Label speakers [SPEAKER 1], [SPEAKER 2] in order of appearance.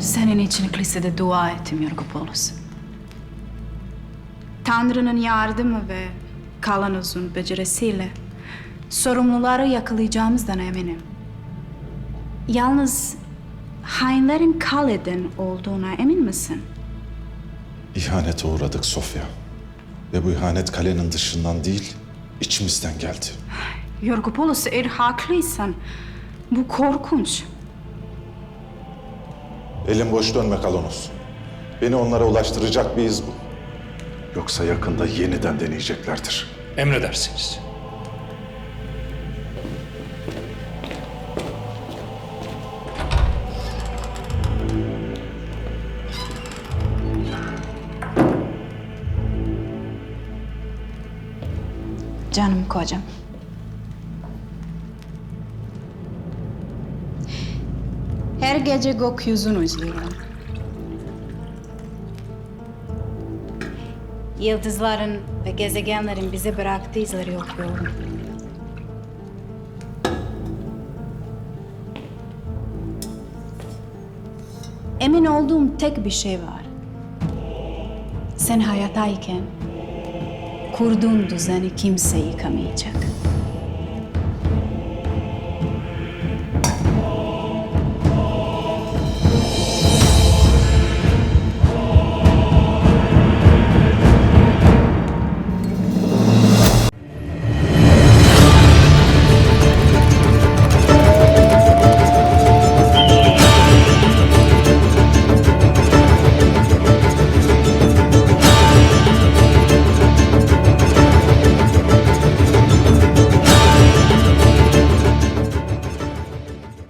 [SPEAKER 1] Senin için kilisede dua ettim Yorgopoulos.
[SPEAKER 2] Tanrı'nın yardımı ve kalanızın becerisiyle sorumluları yakalayacağımızdan eminim. Yalnız hainlerin kaleden olduğuna emin misin?
[SPEAKER 3] İhanete uğradık Sofya. Ve bu ihanet kalenin dışından değil, içimizden geldi.
[SPEAKER 2] Yorgopoulos eğer haklıysan bu korkunç.
[SPEAKER 3] Elin boş dönme Kalonos. Beni onlara ulaştıracak bir iz bul. Yoksa yakında yeniden deneyeceklerdir.
[SPEAKER 4] Emredersiniz.
[SPEAKER 2] Canım kocam. Her gece gökyüzünü izliyorum. Yıldızların ve gezegenlerin bize bıraktığı izleri okuyorum. Emin olduğum tek bir şey var. Sen hayattayken kurduğun düzeni kimse yıkamayacak.